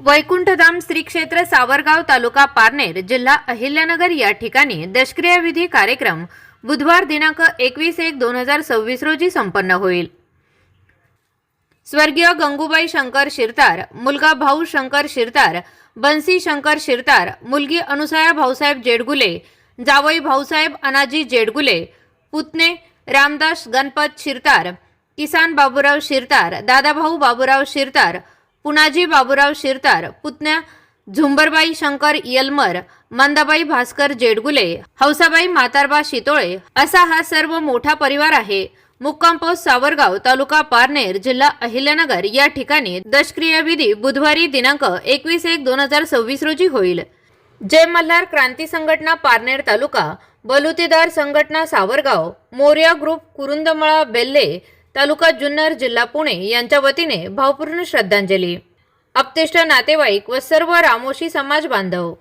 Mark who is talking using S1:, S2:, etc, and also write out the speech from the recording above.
S1: वैकुंठधाम श्री क्षेत्र सावरगाव तालुका पारनेर जिल्हा अहिल्यानगर या ठिकाणी दशक्रिया विधी कार्यक्रम बुधवार दिनांक एकवीस एक दोन हजार सव्वीस रोजी संपन्न होईल. स्वर्गीय गंगूबाई शंकर शिरतार मुलगा भाऊ शंकर शिरतार बन्सी शंकर शिरतार मुलगी अनुसया भाऊसाहेब जेडगुले जावई भाऊसाहेब अनाजी जेडगुले पुतणे रामदास गणपत शिरतार किसान बाबूराव शिरतार दादाभाऊ बाबूराव शिरतार पुनाजी बाबूराव शिरतार पुतण्या झुंबरबाई शंकर यलमर मंदाबाई भास्कर जेडगुले हौसाबाई म्हातारबा शितोळे असा हा सर्व मोठा परिवार आहे. मुक्काम पोस्ट सावरगाव तालुका पारनेर जिल्हा अहिल्यानगर या ठिकाणी दशक्रियाविधी बुधवारी दिनांक एकवीस एक दोन हजार सव्वीस रोजी होईल. जय मल्हार क्रांती संघटना पारनेर तालुका बलुतेदार संघटना सावरगाव मोर्या ग्रुप कुरुंदमळा बेल्ले तालुका जुन्नर जिल्हा पुणे यांच्या वतीने भावपूर्ण श्रद्धांजली. अपतेष्ट नातेवाईक व सर्व रामोशी समाज बांधव.